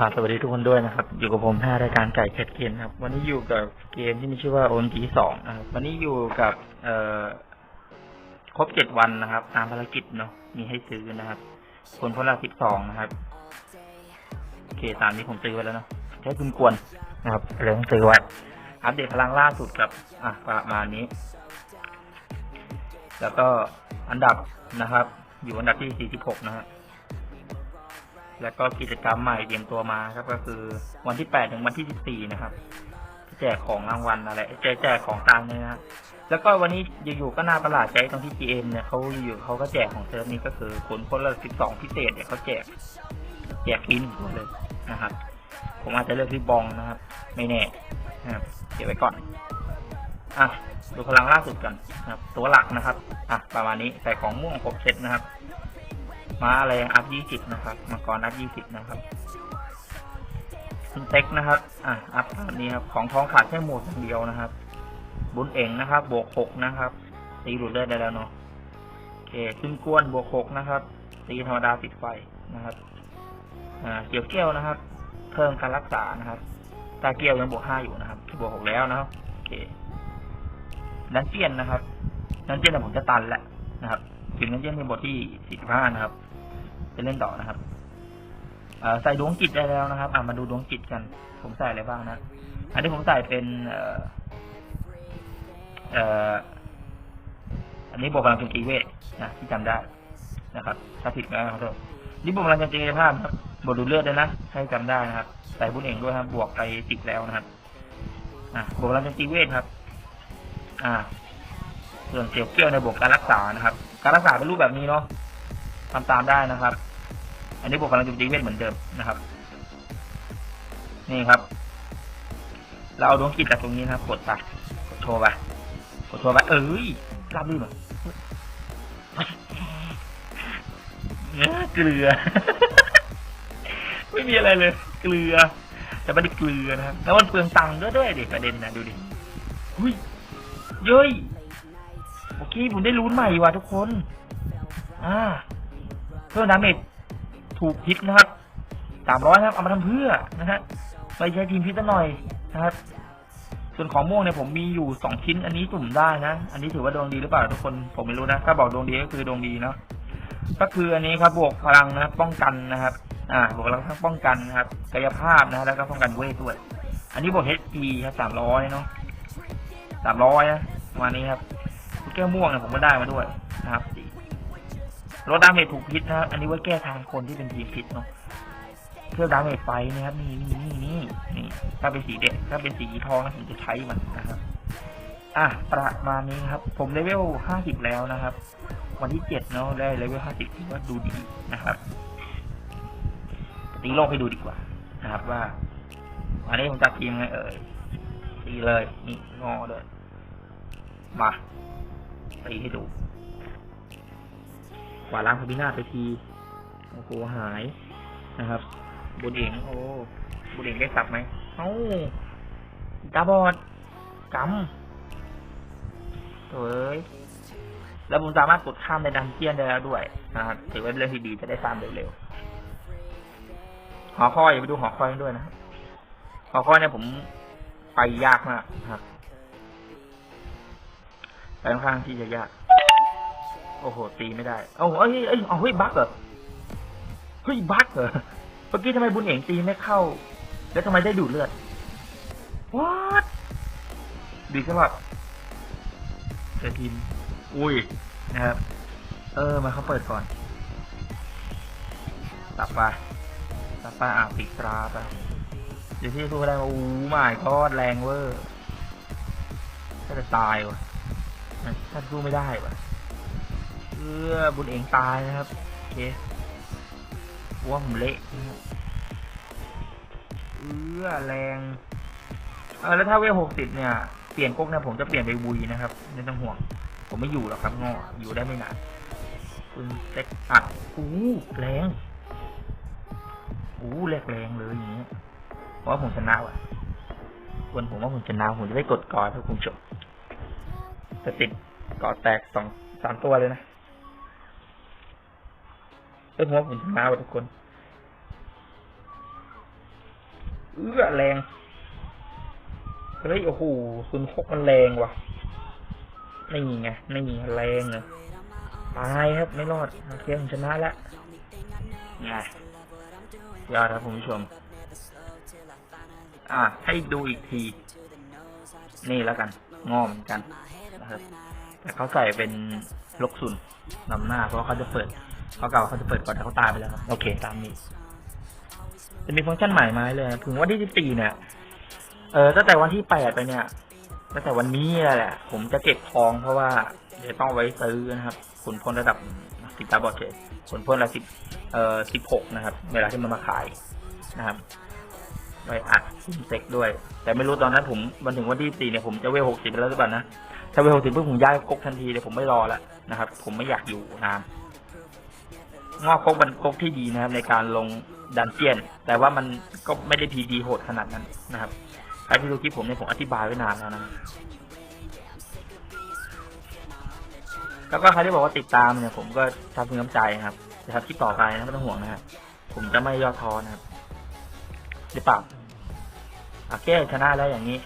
่าสวัสดีทุกคนด้วยนะครับ อยู่กับผมแพทย์รายการไก่แคทเกนครับ วันนี้อยู่กับเกมที่มีชื่อว่า OMG สองนะครับวันนี้อยู่กับเอ่อครบเจ็ดวันนะครับ ตามภารกิจเนาะมีให้ซื้อนะครับ คนพละสิบสองนะครับโอเคตามนี้ผมซื้อไว้แล้วเนาะใช้คุณกวนนะครับเลยต้องซื้อไว้อัปเดตพลังล่าสุดกับ อะประมาณนี้ แล้วก็อันดับนะครับ อยู่อันดับที่46นะฮะ แล้วก็กิจกรรมใหม่เตรียมตัวมาครับ ก็คือวันที่ 8 ถึงวันที่ 14 นะครับ แจกของรางวัลอะไรแจกแจกของตังค์เนี่ยนะแล้วก็วันนี้อยู่ๆก็น่าประหลาดใจตรงที่ GM เนี่ยเขาอยู่เขาก็แจกของเซิร์ฟนี้ก็คือผลคนละ 12 พิเศษเนี่ยเขาแจก แจกกินหมดเลยนะครับ ผมอาจจะเลือกที่บองนะครับ ไม่แน่นะครับเก็บไว้ก่อนอะดูพลังล่าสุดกันนะครับ ตัวหลักนะครับ อะ ประมาณนี้ใส่ของม่วงครบเซตนะครับ มาอะไรอัพยี่สิบนะครับมังกรอัพยี่สิบนะครับคุณเต็กนะครับ อะอัพตามนี้ครับ ของทองขาดแค่หมวดอย่างเดียวนะครับ บุญเองนะครับ บวกหกนะครับตีหลุดเลือดได้แล้วเนาะโอเคขึ้นกวนบวกหกนะครับตีธรรมดาติดไฟนะครับ อ่า เกี่ยวเกี้ยวนะครับ เพิ่มการรักษานะครับตาเกี้ยวยังบวกห้าอยู่นะครับบวกหกแล้วนะครับโอเคดันเจียนนะครับดันเจียนเนี่ผมจะตันแล้วนะครับ ถึงดันเจียนในบทที่สี่สิบห้านะครับ จะเล่นต่อนะครับอใส่ดวงจิตได้แล้วนะครับอ่ามาดูดวงจิตกัน ผมใส่อะไรบ้างนะ อันนี้ผมใส่เป็นเอ่อออันนี้บวกพลังจมตีเวทนะที่จำได้นะครับ ถ้าผิดก็ขอโทษนี่บวกพลังจมตีกายภาพครับบวกดูเลือดด้วยนะให้จำได้นะครับ ใส่บุญเองด้วยครับ บวกไปสิบแล้วนะครับ อะบวกพลังจมตีเวทครับ อ่า ส่วนเสียวเกี้ยวในบวกการรักษานะครับ การรักษาเป็นรูปแบบนี้เนาะทำตามได้นะครับ อันนี้บวกพลังโจมตีเวทเหมือนเดิมนะครับ นี่ครับ เราเอาดวงกิจจากตรงนี้นะครับกดไปกดโชว์ไปกดโชว์ไปเอ้ยรับลื่นเหรอเกลือ ไม่มีอะไรเลย เกลือ แต่ไม่ได้เกลือนะครับแล้วมันเปลืองตังค์ด้วยด้วยเด็กประเด็นนะดูดิ หุยเย้ย โอเคผมได้รู้ใหม่ว่ะทุกคน อ่า เพิ่มดาเมจถูกพิษนะครับสามร้อยครับ เอามาทำเพื่อนะฮะไปใช้ทีมพิษซะหน่อยนะครับ ส่วนของม่วงเนี่ยผมมีอยู่สองชิ้น อันนี้สุ่มได้นะ อันนี้ถือว่าดวงดีหรือเปล่าทุกคน ผมไม่รู้นะ ถ้าบอกดวงดีก็คือดวงดีเนาะ ก็คืออันนี้ครับบวกพลังนะป้องกันนะครับ อ่า บวกพลังทั้งป้องกันนะครับ กายภาพนะ แล้วก็ป้องกันเวทด้วย อันนี้บวก HP ครับสามร้อยเนาะสามร้อยนะมานี้ครับ แก้วม่วงเนี่ยผมก็ได้มาด้วยนะครับลดดาเมจถูกพิษนะครับอันนี้ไว้แก้ทางคนที่เป็นทีมพิษเนาะเพื่อดาเมจไฟนะครับนี่นี่นี่นี่นี่ถ้าเป็นสีเด็กถ้าเป็นสีทองนะผมจะใช้มันนะครับอะประมาณนี้ครับ ผมเลเวลห้าสิบแล้วนะครับ วันที่เจ็ดเนาะได้เลเวลห้าสิบถือว่าดูดีนะครับตีโลกให้ดูดีกว่านะครับว่า อันนี้ผมจัดทีมไงเอ่ยตีเลยนี่งอเลยมา ตีให้ดูกวาดล้างพระพินาศไปทีโอ้โหหายนะครับบุญเองโอ้บุญเองได้สับไหมเอ้าตาบอดกำเอ้ยแล้วผมสามารถกดข้ามในดันเจียนได้แล้วด้วยนะครับถือว่าเป็นเรื่องที่ดีจะได้ฟามเร็วๆหอคอยอย่าไปดูหอคอยด้วยนะครับหอคอยเนี่ยผมไปยากมากครับ ค่อนข้างที่จะยาก โอ้โห ตีไม่ได้โอ้โหเอ้ยเอ้ยเอาเฮ้ยบั๊กเหรอ เฮ้ยบั๊กเหรอ เมื่อกี้ทำไมบุญเองตีไม่เข้า แล้วทำไมได้ดูดเลือด what ดีสำหรับเซทีมอุ้ย นะครับ เออ มาเขาเปิดก่อนตับไปตับไปอ่าวปีกตราไปเดี๋ยวที่สู้ได้มาอู้หมายก็แรงเวอร์ก็จะตายวะ ท่านสู้ไม่ได้วะเออบุญเองตายนะครับโอเคว่าผมเละนะครับเออแรงเออแล้วถ้าเวลหกสิบเนี่ย เปลี่ยนก๊กเนี่ยผมจะเปลี่ยนไปวุยนะครับไม่ต้องห่วง ผมไม่อยู่หรอกครับงออยู่ได้ไม่นานคุณเซ็กอัดอู้แรงอู้แรงแรงเลยอย่างเงี้ยเพราะว่าผมชนะว่ะควรผมว่าผมชนะผมจะได้กดกอดถ้าคุณจบ จะติดกอดแตกสองสามตัวเลยนะเป็นเพราผมชนะว่ะทุกคนเอื้อแรงเฮ้ยโอ้โหศูนย์หกมันแรงว่ะนี่ไงนี่แรงเลยตายครับไม่รอดโอเคผมชนะแล้วไงยอดครับคุณผู้ชม อะให้ดูอีกที นี่แล้วกันงอเหมอนกัน นะครับ แต่เขาใส่เป็นลกซุนนำหน้าเพราะว่าเขาจะเปิดเขาเก่าเขาจะเปิดก่อนแต่เขาตายไปแล้วครับโอเคตามนี้ จะมีฟังก์ชันใหม่มาให้เลยถึงวันที่สิบสี่เนี่ยเออตั้งแต่วันที่แปดไปเนี่ยตั้งแต่วันนี้แหละ ผมจะเก็บทองเพราะว่าเดี๋ยวต้องไว้ซื้อนะครับขุนพลระดับสิบตาบอดเฉยขุนพลระดับสิบเอ่อสิบหกนะครับ เวลาที่มันมาขายนะครับ ไว้อัดซิมเซ็กด้วย แต่ไม่รู้ตอนนั้นผมวันถึงวันที่สี่เนี่ยผมจะเวลหกสิบแล้วหรือเปล่านะถ้าเวลหกสิบเพิ่งผมย้ายกกทันทีเลยผมไม่รอแล้วนะครับ ผมไม่อยากอยู่นานงอกกกมันกกที่ดีนะครับ ในการลงดันเจียน แต่ว่ามันก็ไม่ได้พีดีโหดขนาดนั้นนะครับใครที่ดูคลิปผมเนี่ยผมอธิบายไว้นานแล้วนะแล้วก็ใครที่บอกว่าติดตามเนี่ยผมก็ทำเพื่อน้ำใจนะครับจะทำคลิปต่อไปนะไม่ต้องห่วงนะครับผมจะไม่ย่อท้อนะครับหรือเปล่า โอเคชนะแล้วอย่างนี้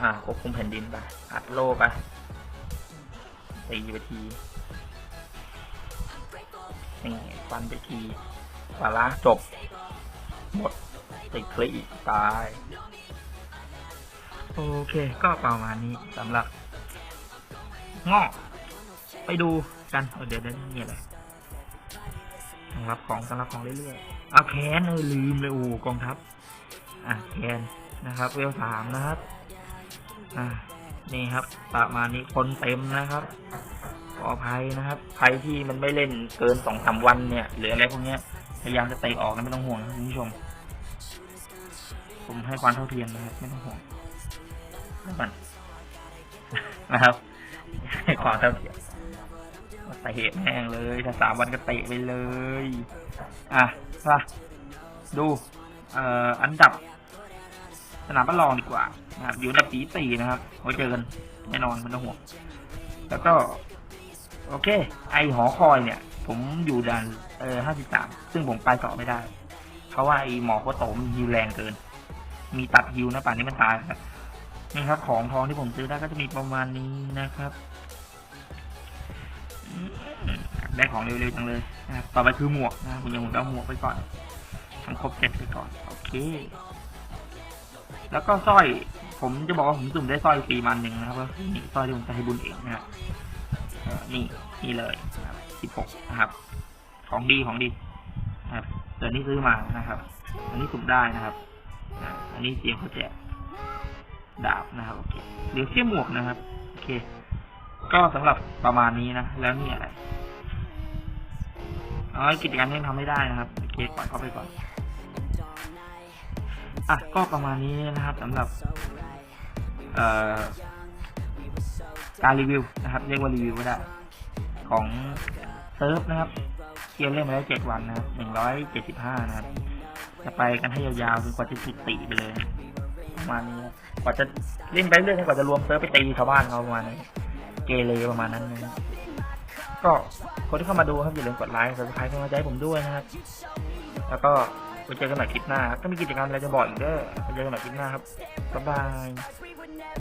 อ่าควบคุมแผ่นดินไป อัดโลไปตีไปทีนี่ฟันไปทีปาล้างจบ หมดติดคลีตาย โอเค ก็ประมาณนี้สำหรับงอกไปดูกันเดี๋ยวเดี๋ยวนี่อะไรต้องรับของต้องรับของเรื่อยๆเอาแคนเออลืมเลยโอ้กองทัพ อะแคน นะครับเวลสามนะครับอะนี่ครับ ประมาณนี้คนเต็มนะครับขออภัยนะครับใครที่มันไม่เล่นเกินสองสามวันเนี่ยหรืออะไรพวกเนี้ยพยายามจะเตะออกนะไม่ต้องห่วงนะคุณผู้ชม ผมให้ความเท่าเทียมนะครับไม่ต้องห่วงแล้วกันนะครับให้ความเท่าเทียมเตะแม่งเลยถ้าสามวันก็เตะไปเลย อะมาดู เอ่อ อันดับ สนามประลองดีกว่านะครับอยู่อันดับที่สี่นะครับไว้เจอกันแน่นอนมันต้องห่วงแล้วก็ โอเค ไอหอคอยเนี่ย ผมอยู่ดันเออห้าสิบสามซึ่งผมไปต่อไม่ได้ เพราะว่าไอหมอโคโตมันฮิวแรงเกิน มีตัดฮิวนะป่านนี้มันตายครับนี่ครับ ของทองที่ผมซื้อได้ก็จะมีประมาณนี้นะครับอืมได้ของเร็วๆจังเลยนะครับต่อไปคือหมวกนะผมยังผมเอาหมวกไปก่อนทำครบเจ็ดไปก่อน โอเค แล้วก็สร้อย ผมจะบอกว่าผมสุ่มได้สร้อยฟรีมันหนึ่งนะครับก็คือนี่สร้อยที่ผมจะให้บุญเองนะครับนี่นี่เลยสิบหกนะครับ ของดีของดีนะครับเดี๋ยวนี้ซื้อมานะครับ อันนี้สุ่มได้นะครับอันนี้เสียงเขาแจกดาบนะครับโอเคเหลือแค่หมวกนะครับโอเค ก็สำหรับประมาณนี้นะแล้วนี่อะไรอ๋อกิจกรรมนี้ยังทำไม่ได้นะครับโอเคปล่อยเข้าไปก่อน อะก็ประมาณนี้นะครับสำหรับการรีวิวนะครับเรียกว่ารีวิวก็ได้ ของเซิร์ฟนะครับเกียร์เล่นมาแล้วเจ็ดวันนะครับหนึ่งร้อยเจ็ดสิบห้านะครับ จะไปกันให้ยาวๆจนกว่าจะติดติไปเลยประมาณนี้กว่าจะเล่นไปเรื่อยๆกว่าจะรวมเซิร์ฟไปตีชาวบ้านเขาประมาณนี้เกเรประมาณนั้นนะก็คนที่เข้ามาดูครับอย่าลืมกดไลค์กดซับสไครต์กำลังใจให้ผมด้วยนะครับ แล้วก็ เจอกันใหม่คลิปหน้าครับถ้ามีกิจกรรมอะไรจะบอกอีกเด้อไปเจอกันใหม่คลิปหน้าครับบ๊ายบาย